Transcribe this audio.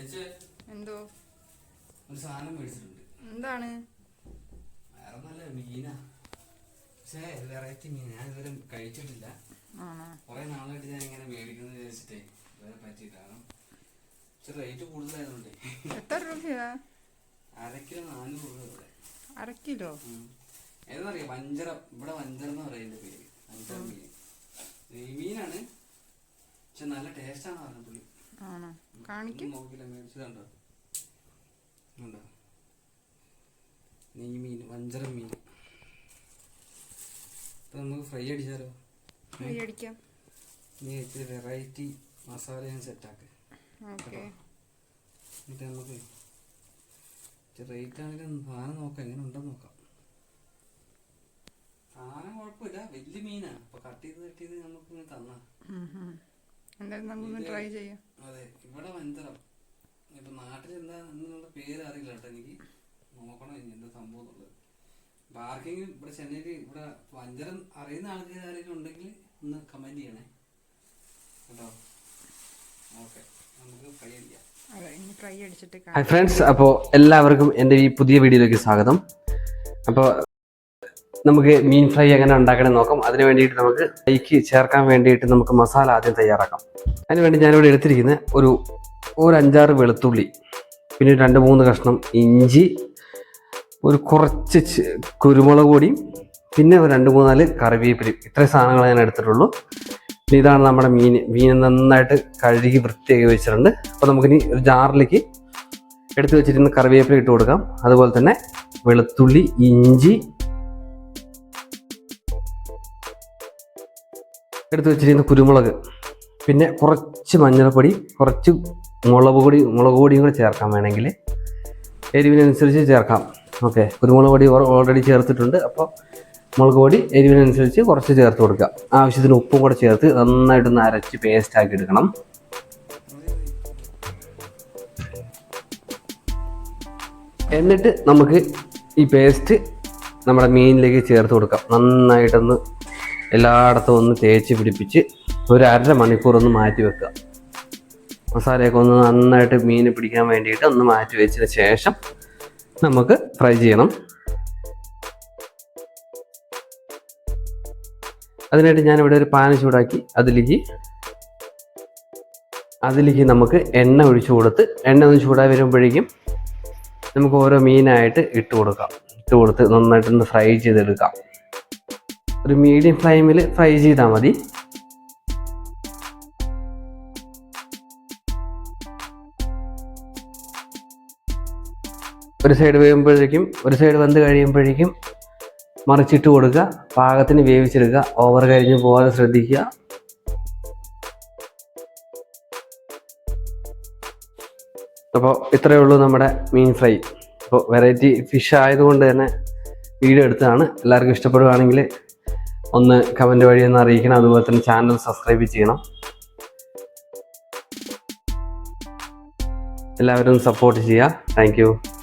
എന്തോ? ഒരു സാധനം മേടിച്ചിട്ടുണ്ട്. എന്താണ്? വേറെ നല്ല മീനാ. പക്ഷേ വെറൈറ്റി മീൻ ഞാൻ ഇതുവരെ കഴിച്ചിട്ടില്ല. കുറെ നാളായിട്ട് ഞാൻ ഇങ്ങനെ മേടിക്കുന്നത് വിചാരിച്ചിട്ടേ ഇതുവരെ പറ്റിയിട്ടാണ് പക്ഷെ റേറ്റ് കൂടുതലായതുകൊണ്ടേ. എത്ര രൂപയാ? അര കിലോ നാനൂറ് രൂപ ഇവിടെ. അര കിലോ? ഏതെന്നറിയാം? വഞ്ചര. ഇവിടെ വഞ്ചര എന്ന് പറയുന്നത് പേര്. വഞ്ചര മീൻ. മീനാണ്. പക്ഷെ നല്ല ടേസ്റ്റാണ് പറഞ്ഞത് പുള്ളി. ആണോ? കാണിക്കും. ഒന്നും നോക്കില്ല മേടിച്ചതുണ്ടോ ഉണ്ടോ നെയ് മീൻ വഞ്ചര മീൻ. നമുക്ക് ഫ്രൈ അടിച്ചാലോ? ഫ്രൈ അടിക്കാം. നീ ഇത്തിരി വെറൈറ്റി മസാല ഞാൻ സെറ്റാക്ക് എന്നിട്ട് നമുക്ക് റേറ്റ് ആണെങ്കിലും സാധനം നോക്കാം. എങ്ങനെ ഉണ്ടെന്ന് നോക്കാം. സാധനം കുഴപ്പമില്ല. വലിയ മീനാണ് അപ്പൊ കട്ട് ചെയ്ത് കട്ട് ചെയ്ത് നമുക്ക് തന്നാ. എന്തായാലും നമുക്കൊന്ന് ട്രൈ ചെയ്യാം. അതെ ഇവിടെ വഞ്ചരം ഇപ്പൊ നാട്ടിൽ എന്താ എന്നുള്ള പേര് അറിയില്ല കേട്ടോ എനിക്ക്. നോക്കണം ഇനി എന്താ സംഭവം എന്നുള്ളത്. അപ്പൊ ആർക്കെങ്കിലും ഇവിടെ ചെന്നൈയിൽ ഇവിടെ വഞ്ചരം അറിയുന്ന ആൾക്കാർ ആരെങ്കിലും ഉണ്ടെങ്കിൽ ഒന്ന് കമന്റ് ചെയ്യണേ. കേട്ടോ? ഓക്കെ നമുക്ക് ട്രൈ ചെയ്യാം. അതെ ഇനി ഫ്രൈ അടിച്ചിട്ട് ഹായ് ഫ്രണ്ട്സ് അപ്പോൾ എല്ലാവർക്കും എന്റെ ഈ പുതിയ വീഡിയോയിലേക്ക് സ്വാഗതം. അപ്പോൾ നമുക്ക് മീൻ ഫ്രൈ എങ്ങനെ ഉണ്ടാക്കണമെന്ന് നോക്കാം. അതിന് വേണ്ടിയിട്ട് നമുക്ക് ഫ്രൈക്ക് ചേർക്കാൻ വേണ്ടിയിട്ട് നമുക്ക് മസാല ആദ്യം തയ്യാറാക്കാം. അതിന് വേണ്ടി ഞാനിവിടെ എടുത്തിരിക്കുന്ന ഒരു ഒരു അഞ്ചാറ് വെളുത്തുള്ളി പിന്നെ രണ്ട് മൂന്ന് കഷ്ണം ഇഞ്ചി ഒരു കുറച്ച് കുരുമുളക് പൊടിയും പിന്നെ രണ്ട് മൂന്നാൽ കറിവേപ്പിലയും. ഇത്രയും സാധനങ്ങൾ ഞാൻ എടുത്തിട്ടുള്ളൂ. ഇനി ഇതാണ് നമ്മുടെ മീൻ മീൻ നന്നായിട്ട് കഴുകി വൃത്തിയാക്കി വെച്ചിട്ടുണ്ട്. അപ്പോൾ നമുക്കിനി ഒരു ജാറിലേക്ക് എടുത്തു വെച്ചിരുന്ന കറിവേപ്പില ഇട്ട് കൊടുക്കാം. അതുപോലെ തന്നെ വെളുത്തുള്ളി ഇഞ്ചി എടുത്തു വെച്ചിരിക്കുന്ന കുരുമുളക് പിന്നെ കുറച്ച് മഞ്ഞൾപ്പൊടി കുറച്ച് മുളക് പൊടി മുളക് പൊടിയും കൂടെ ചേർക്കാം വേണമെങ്കിൽ. എരിവിനനുസരിച്ച് ചേർക്കാം. ഓക്കെ കുരുമുളക് പൊടി ഓൾറെഡി ചേർത്തിട്ടുണ്ട്. അപ്പോൾ മുളക് പൊടി എരിവിനനുസരിച്ച് കുറച്ച് ചേർത്ത് കൊടുക്കുക. ആവശ്യത്തിന് ഉപ്പും കൂടെ ചേർത്ത് നന്നായിട്ടൊന്ന് അരച്ച് പേസ്റ്റ് ആക്കി എടുക്കണം. എന്നിട്ട് നമുക്ക് ഈ പേസ്റ്റ് നമ്മുടെ മീനിലേക്ക് ചേർത്ത് കൊടുക്കാം. നന്നായിട്ടൊന്ന് എല്ലായിടത്തും ഒന്ന് തേച്ച് പിടിപ്പിച്ച് ഒരു അര മണിക്കൂർ ഒന്ന് മാറ്റി വെക്കുക. മസാലയൊക്കെ ഒന്ന് നന്നായിട്ട് മീൻ പിടിക്കാൻ വേണ്ടിയിട്ട് ഒന്ന് മാറ്റി വെച്ചതിന് ശേഷം നമുക്ക് ഫ്രൈ ചെയ്യണം. അതിനായിട്ട് ഞാനിവിടെ ഒരു പാൻ ചൂടാക്കി അതിലേക്ക് അതിലേക്ക് നമുക്ക് എണ്ണ ഒഴിച്ചു കൊടുത്ത് എണ്ണ ഒന്ന് ചൂടായി വരുമ്പോഴേക്കും നമുക്ക് ഓരോ മീനായിട്ട് ഇട്ട് കൊടുക്കാം. ഇട്ട് കൊടുത്ത് നന്നായിട്ടൊന്ന് ഫ്രൈ ചെയ്തെടുക്കാം. ഒരു മീഡിയം ഫ്ലെയിമിൽ ഫ്രൈ ചെയ്താൽ മതി. ഒരു സൈഡ് വേവുമ്പോഴേക്കും ഒരു സൈഡ് വെന്ത് കഴിയുമ്പോഴേക്കും മറിച്ചിട്ട് കൊടുക്കുക പാകത്തിന് വേവിച്ചെടുക്കുക ഓവർ കഴിഞ്ഞ് പോകാതെ ശ്രദ്ധിക്കുക. അപ്പോൾ ഇത്രയേ ഉള്ളൂ നമ്മുടെ മീൻ ഫ്രൈ. അപ്പോൾ വെറൈറ്റി ഫിഷ് ആയതുകൊണ്ട് തന്നെ വീഡിയോ എടുത്തതാണ്. എല്ലാവർക്കും ഇഷ്ടപ്പെടുകയാണെങ്കിൽ ഒന്ന് കമന്റ് വഴി ഒന്ന് അറിയിക്കണം. അതുപോലെ തന്നെ ചാനൽ സബ്സ്ക്രൈബ് ചെയ്യണം. എല്ലാവരും സപ്പോർട്ട് ചെയ്യുക. താങ്ക്